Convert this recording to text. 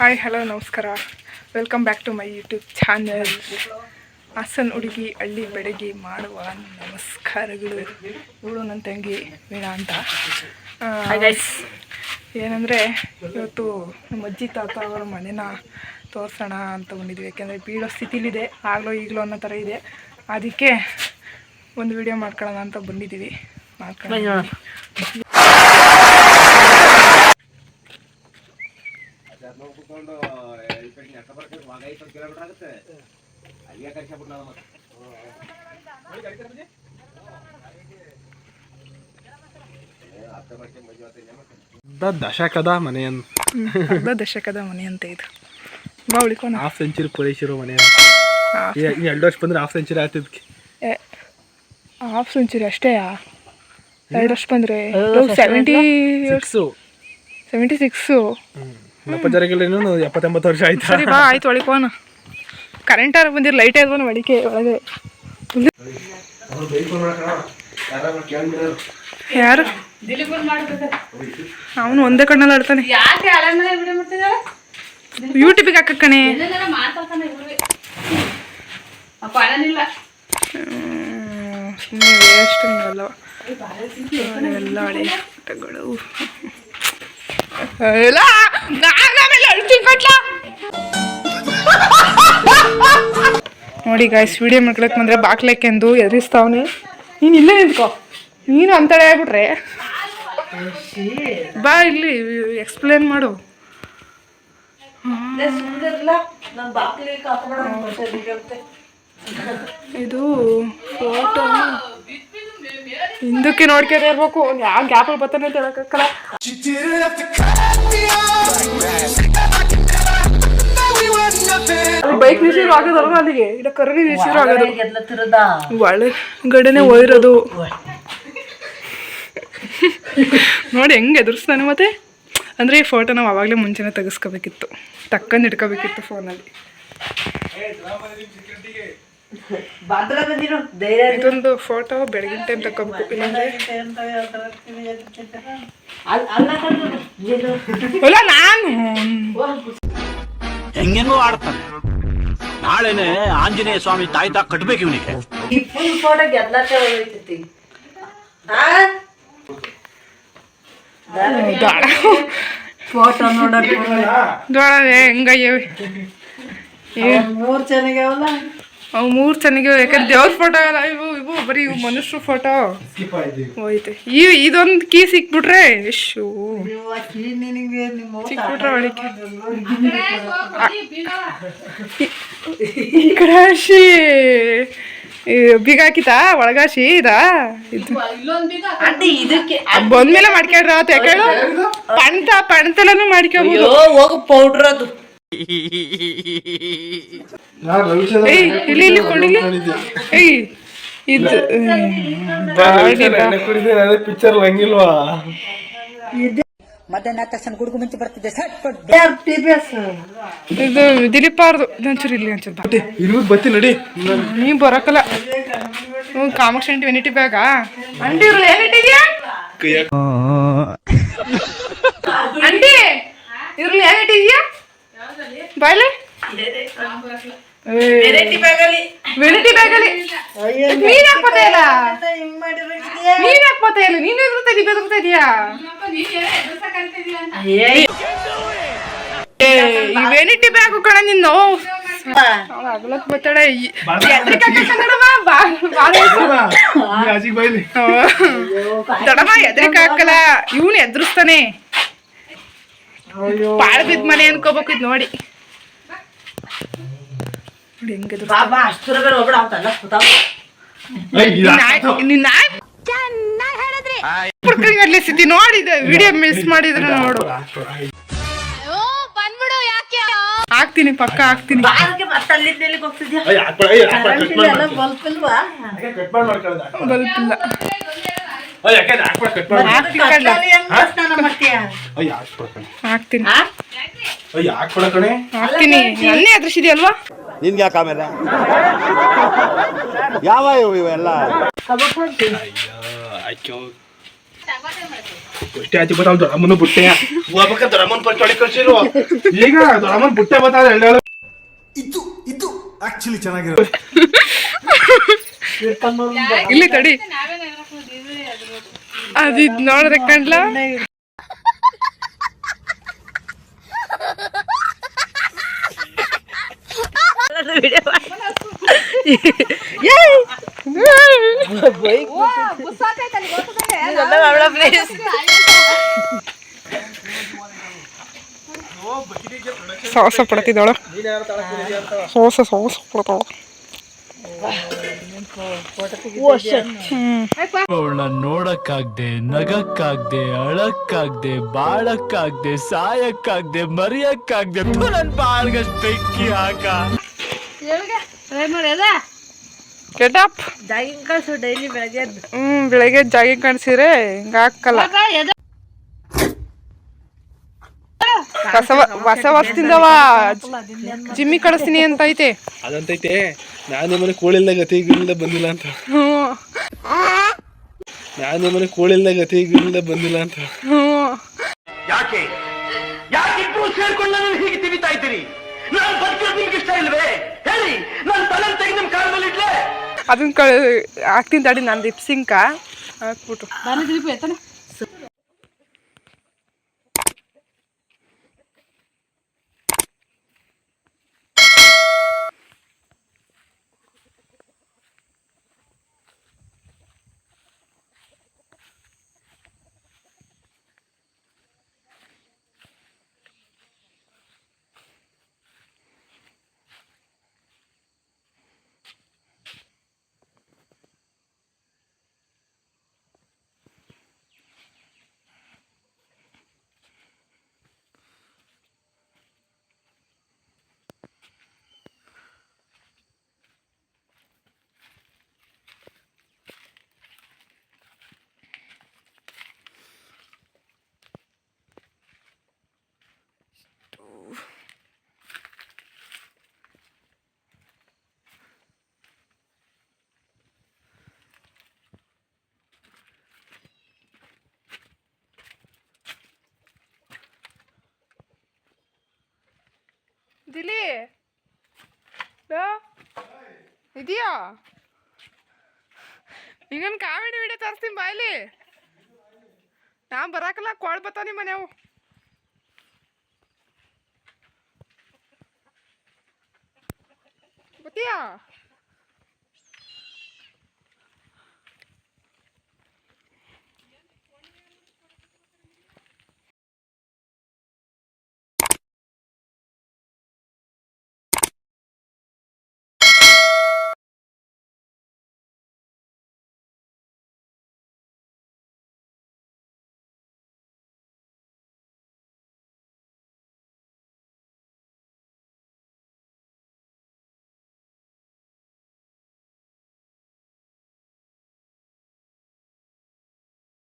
Hi hello ನಮಸ್ಕಾರ. Welcome back to my YouTube channel Hassan ಹುಡುಗಿ ಹಳ್ಳಿ ಬೆಡಗಿ ಮಾಡುವ ನಮಸ್ಕಾರಗಳು. ಇವಳು ನನ್ನ ತಂಗಿ ವೀಣಾ ಅಂತ. ಏನಂದರೆ ಇವತ್ತು ನಮ್ಮ ಅಜ್ಜಿ ತಾತ ಅವರ ಮನೆನ ತೋರಿಸೋಣ ಅಂತ ಬಂದಿದ್ವಿ. ಯಾಕೆಂದರೆ ಬೀಳೋ ಸ್ಥಿತಿಲಿದೆ. ಆಗಲೋ ಈಗಲೋ ಅನ್ನೋ ಥರ ಇದೆ. ಅದಕ್ಕೆ ಒಂದು ವಿಡಿಯೋ ಮಾಡ್ಕೊಳ್ಳೋಣ ಅಂತ ಬಂದಿದ್ದೀವಿ. ಮಾಡ್ಕೊಳ್ಳೋಣ. ಬರ್ಕೊಂಡು ಒಂದು ಐವತ್ತು ಕಿಲೋಮೀಟರ್ ಆಗುತ್ತೆ. ಅಲ್ಲಿಗೆ ಕರ್ಸ್ಬಿಟ್ಟು ನಾವು ಮತ್ತೆ. ದಶಕದ ಮನೆಯನ್ನು ಅರ್ಧ ದಶಕದ ಮನೆ ಅಂತ ಇದು. ಬಾ ಹಾಫ್ ಸೆಂಚುರಿ ಪೂರೈಸಿರೋ ಮನೆ ಅಂತ ಎರಡು ವರ್ಷ ಬಂದ್ರೆ ಹಾಫ್ ಸೆಂಚುರಿ ಆಗ್ತಿದ್ಕೆ ಹಾಫ್ ಸೆಂಚುರಿ ಅಷ್ಟೇ ಎರಡು ವರ್ಷ ಬಂದರೆ ಸೆವೆಂಟಿ ಸಿಕ್ಸು ಸೆವೆಂಟಿ ಸಿಕ್ಸು ಇನ್ನೂ ಎಪ್ಪತ್ತೆಂಬತ್ತು ವರ್ಷ ಆಯ್ತು? ಸರಿ, ಬಾ, ಆಯ್ತು ಕರೆಂಟ್ ಕರೆಂಟಾರ ಬಂದಿರ ಲೈಟ್ ಆದ್ವನ ಮಡಿಕೆ ಒಳಗೆ. ಯಾರು? ಅವನು ಒಂದೇ ಕಣ್ಣಲ್ಲಿ ಆಡ್ತಾನೆ. ಯೂಟ್ಯೂಬಿಗೆ ಹಾಕ ಕಣೆ. ಸುಮ್ಮನೆ ವೇಸ್ಟ್ ಹಿಂಗಲ್ಲ ಎಲ್ಲ ಹಳೆ ಎಲ್ಲ ನಾನ್ ಆಮೇಲೆ ಅಳ್ತೀನಿ ಕಟ್ಲ? ನೋಡಿ ಗಾಯ್ಸ್ ವಿಡಿಯೋ ಮಾಡ್ಕೊಳಕ್ ಬಂದ್ರೆ ಬಾಕ್ಲಕ್ಕೆಂದು ಎದುರಿಸ್ತಾವನೆ ನೀನು ಇಲ್ಲೇ ನಿಂತ್ಕೋ. ನೀನು ಅಂತಳೆ ಆಗ್ಬಿಟ್ರೆ. ಬಾ ಇಲ್ಲಿ ಎಕ್ಸ್ಪ್ಲೇನ್ ಮಾಡು. ಇದು ಹಿಂದಕ್ಕೆ ನೋಡ್ಕೊಂಡು ಇರ್ಬೇಕು. ಯಾವ ಗ್ಯಾಪಲ್ಲಿ ಬರ್ತಾನೆ ಅಂತ ಹೇಳಕ್ಕಾಗಲ್ಲ ಬೈಕ್ ರಿಸೀವ್ ಆಗೋದಲ್ವ ಅಲ್ಲಿಗೆ? ಇಡ ಕರಡಿ ನಿಲ್ಸಿರೋ ಆಗೋದು. ಒಳಗಡೆನೆ ಒಯ್ರೋದು. ನೋಡಿ ಹೆಂಗೆ ಎದುರಿಸ್ತಾನೆ ಮತ್ತೆ? ಅಂದರೆ ಈ ಫೋಟೋ ನಾವು ಅವಾಗಲೇ ಮುಂಚೆನೇ ತೆಗೆಸ್ಕೋಬೇಕಿತ್ತು. ತಕ್ಕಂದು ಇಟ್ಕೋಬೇಕಿತ್ತು ಫೋನಲ್ಲಿ ಇದೊಂದು ಫೋಟೋ ಬೆಳಗಿನ ಟೈಮ್ ತಗೋಬೇಕು ಇಲ್ಲಾಂದ್ರೆ ಅಲ್ಲ ನಾನು. ಹೆಂಗೆಂಗೋ ಆಡ್ತಾನೆ. ನಾಳೆನೆ ಆಂಜನೇಯ ಸ್ವಾಮಿ ತಾಯ್ತಾ ಕಟ್ಬೇಕು ಇವನಿಗೆ. ಫೋಟೋ ನೋಡಕ್ ದೊಡ ಹೆಂಗಯ್ಯವೆ ಮೂರ್ ಚೆನ್ನಾಗ್ಯಾವಲ್ಲ ಅವು ಮೂರು ಚೆನ್ನಾಗಿವೆ ಯಾಕಂದ್ರೆ ದೇವ್ರ ಫೋಟೋ ಅಲ್ಲ ಇವು ಇವು ಬರೀ ಇವು ಮನುಷ್ಯರು ಫೋಟೋ ಹೋಯ್ತು. ಈ ಇದೊಂದು ಕೀ ಸಿಕ್ಬಿಟ್ರೆ ಶೂ ಸಿಕ್ಬಿಟ್ರೆ ಒಳಗೆ ಈ ಕಡೆ ಹಸಿ ಬೀಗ ಹಾಕಿತಾ? ಒಳಗಾಶಿ ಇದಾ? ಇದು. ಇದಕ್ಕೆ ಬಂದ್ಮೇಲೆ ಮಾಡ್ಕೊಂಡ್ರ ಅಂತ ಯಾಕೆ ಪಣ್ತ ಪಂಟೆಲ್ಲೂ ಮಾಡ್ಕೊಬೋದು. ಹೋಗು ಪೌಡ್ರ್ ಅದು. ಇಲ್ಲಿ ಇಲ್ಲಿ. ಪಿಕ್ಚರ್ ಹಂಗಿಲ್ವಾ ಮಧ್ಯಾಹ್ನ ತಕ್ಷಣ ಗುಡುಗು ಮುಂಚೆ ಇದು ದಿಲೀಪ್ ಅವ್ರದ್ದು ಒಂಚೂರು ಇಲ್ಲಿ ಒಂಚೂರು ಇರ್ಬೇಕು ಬತ್ತಿ ನಡಿ. ನೀ ಬರಕಲ್ಲ. ಹ್ಞೂ ಕಾಮಾಕ್ಷಿ ವೆನಿಟಿ ಬ್ಯಾಗಾ ಆಂಟಿ ಬಾಯ್ಲೆ? ವೆನಿಟಿ ಬ್ಯಾಗಲ್ಲಿ ನೀನ್ ಹಾಕ್ಬೋದೇ ಇಲ್ಲ? ನೀನ್ ಹಾಕ್ಬೋದೇ ಇಲ್ಲ? ನೀನು ಎದುರ್ತಾ ಇದೀಯ? ಬೆದರ್ತಾ ಇದೀಯಾ? ವೆನಿಟಿ ಬ್ಯಾಗ್ ಕಣ ಬತ್ತಾಳೆ. ಆಜಿಗೆ ಬೈಲಿ. ದೊಡಮ್ಮ ಎದ್ರಿಕ ಹಾಕಲ್ಲ. ಇವನು ಎದುರಿಸ್ತಾನೆ. ಪಾಳ ಬಿದ್ದ ಮನೆ ಅನ್ಕೋಬೇಕು ಇದು ನೋಡಿ. ನೋಡಿ ಹೆಂಗ್ ಎದುರು ಬಾಬಾ ಅಷ್ಟರ ಬೇರೆ ಒಬ್ಬಡ ಅಂತಲ್ಲ ಕೂತಾವ ನಿನ್ನ ಪುಡ್ಕಂಗಡ್ಲೆ ಸಿದ್ದಿ ನೋಡಿದ ವಿಡಿಯೋ ಮಿಸ್ ಮಾಡಿದ್ರೆ ನೋಡು. ಹಾಕ್ತೀನಿ ಪಕ್ಕ ಹಾಕ್ತೀನಿ. ಬಲ್ಪ್ ಇಲ್ವಾ? ಬಲ್ಪ್ ಇಲ್ಲ. ಹಾಕ್ತೀನಿ. ಹಾಕ್ತೀನಿ ಹಾಕ್ತೀನಿ. ನನ್ನೇ ಎದುರಿಸಿದ್ಯಲ್ವಾ ನಿನ್ಗೆ ಯಾಕೆ ಆಮೇಲೆ? ಯಾವ ಇವು ಇವೆಲ್ಲ ಅಷ್ಟೇ ಆಚೆ ಬತ್ತಾವ ದೊಡ್ಡಮ್ಮನ ಬುಟ್ಟೆ. ಹೋಗ್ಬೇಕ ದೊಡ್ಡಮ್ಮನ ಪಂಚೊಳಿ ಕಳ್ಸಿರು ಈಗ ದೊಡ್ಡಮ್ಮನ ಬುಟ್ಟೆ ಬತ್ತಾವ ಎಳ್ಳು ಇದು ಇದು ಆಕ್ಚುಲಿ ಚೆನ್ನಾಗಿರೋದು ಇಲ್ಲಿ ತಡಿ. ಅದಿದ್ ನೋಡ್ರೆ ಕಂಡ್ಲ ಸಾಹಸ ಪಡ್ತಿದ್ದಾಳ. ಸೋಸ ಸೋಸ ಪಡ್ತಾಳ. ಅವಳ ನೋಡಕ್ಕಾಗ್ದೆ ನಗಕ್ಕಾಗ್ದೆ ಅಳಕ್ಕಾಗ್ದೆ ಬಾಳಕ್ಕಾಗ್ದೆ ಸಾಯಕ್ಕಾಗ್ದೆ ಮರಿಯಕ್ಕಾಗ್ದೆ ನನ್ ಬಾಳ್ಗಷ್ಟು ಬೆಂಕಿ ಹಾಕ. ಜಾಗಿಂಗ್ ಕಳ್ಸು ಡೈಲಿ ಬೆಳಗ್ಗೆ ಹ್ಮ್ ಬೆಳಗ್ಗೆ ಜಾಗಿಂಗ್ ಕಾಣಿಸಿದ್ರೆ ಹಿಂಗ ಹಾಕಲ್ಲ. ಹೊಸ ಹೊಸ ವರ್ಷದಿಂದವ ಜಿಮ್ಮಿ ಕಳಿಸ್ತೀನಿ ಅಂತ ಐತೆ ಅದಂತೈತೆ ನಾನು ಮನೆ ಕೋಳಿಲ್ಲ ಗತಿ ಇಲ್ದ ಬಂದಿಲ್ಲ ಅಂತ. ನಾನು ಮನೆ ಕೋಳಿಲ್ಲ ಗತಿ ಇಲ್ದ ಬಂದಿಲ್ಲ ಅಂತ. ಯಾಕೆ? ಯಾಕೆ ಸೇರ್ಕೊಂಡು ನಾನು ಹೀಗೆ ತಿವಿತಾ ಇದ್ದೀರಿ? ನಾನು ಬದುಕಿರೋದು ನಿಮ್ಗೆ ಇಷ್ಟ ಇಲ್ವೇ? ಹೇಳಿ ನನ್ನ ತಲೆ ತೆಗೆದು ನಿಮ್ಮ ಕಾಲದಲ್ಲಿ ಇಡ್ಲೇ ಅದನ್ನ ಕಳ್ ಹಾಕ್ತೀನಿ ತಡಿ ನಾನು ಲಿಪ್ಸಿಂಕ ಹಾಕ್ಬಿಟ್ಟು. ದಿಲಿ ಇದೆಯಾ? ಈಗನ್ ಕಾಮಿಡಿ ವಿಡಿಯೋ ತರಿಸ್ತೀನಿ ಬಾಯ್ಲಿ ನಾ ಬರಾಕಲ್ಲ ಕೊಳ್ ಬತ್ತ ನಿಮ್ಮ ಮನೆವು ಬತ್ತೀಯಾ